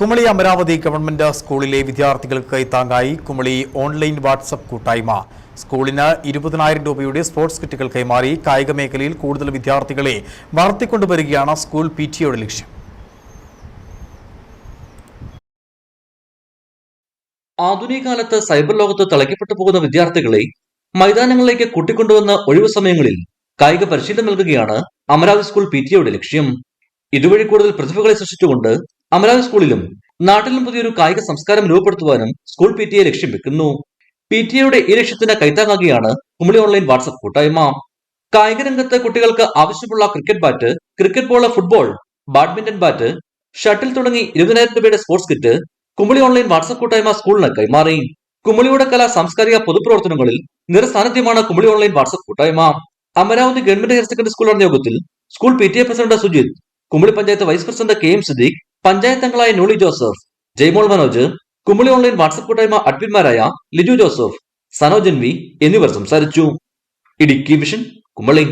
Kumily Amaravati government സ്കൂളിലെ വിദ്യാർത്ഥികൾക്ക് കൈത്താങ്ങായി Kumily online WhatsApp കൂട്ടായ്മ. സ്കൂളിന് ഇരുപതിനായിരം രൂപയുടെ സ്പോർട്സ് കിറ്റുകൾ കൈമാറി കായിക മേഖലയിൽ കൂടുതൽ വിദ്യാർത്ഥികളെ വളർത്തിക്കൊണ്ടുവരികയാണ് സ്കൂൾ പി ടിഒയുടെ ലക്ഷ്യം. ആധുനിക കാലത്ത് സൈബർ ലോകത്ത് തളയ്ക്കപ്പെട്ടു പോകുന്ന വിദ്യാർത്ഥികളെ മൈതാനങ്ങളിലേക്ക് കൂട്ടിക്കൊണ്ടുവന്ന ഒഴിവു സമയങ്ങളിൽ കായിക പരിശീലനം നൽകുകയാണ് അമരാവതി സ്കൂൾ പി ടിഒയുടെ ലക്ഷ്യം. ഇതുവഴി കൂടുതൽ പ്രതിഭകളെ സൃഷ്ടിച്ചുകൊണ്ട് അമരാവതി സ്കൂളിലും നാട്ടിലും പുതിയൊരു കായിക സംസ്കാരം രൂപപ്പെടുത്തുവാനും സ്കൂൾ പി ടി എ ലക്ഷ്യം വെക്കുന്നു. പി ടി എയുടെ ഈ ലക്ഷ്യത്തിന് കൈത്താങ്ങാകിയാണ് കുമളി ഓൺലൈൻ വാട്സപ്പ് കൂട്ടായ്മ. കായിക രംഗത്ത് കുട്ടികൾക്ക് ആവശ്യമുള്ള cricket bat cricket ball football badminton bat shuttle തുടങ്ങി ഇരുപതിനായിരം രൂപയുടെ sports kit Kumily online WhatsApp കൂട്ടായ്മ സ്കൂളിന് കൈമാറി. കുമളിയുടെ കലാ സാംസ്കാരിക പൊതുപ്രവർത്തനങ്ങളിൽ നിറസാന്നിധ്യമാണ് കുമളി ഓൺലൈൻ വാട്സപ്പ് കൂട്ടായ്മ. Amaravathi government higher secondary school നടന്ന യോഗത്തിൽ school P T A president Sujith Kumily panchayat vice president K M Siddique panchayat അംഗങ്ങളായ Nooli Joseph Jaimol Manoj Kumily online WhatsApp കൂട്ടായ്മ അഡ്മിന്മാരായ ലിജു ജോസഫ് സനോജൻ വി എന്നിവർ സംസാരിച്ചു. ഇടുക്കി വിഷൻ കുമളി.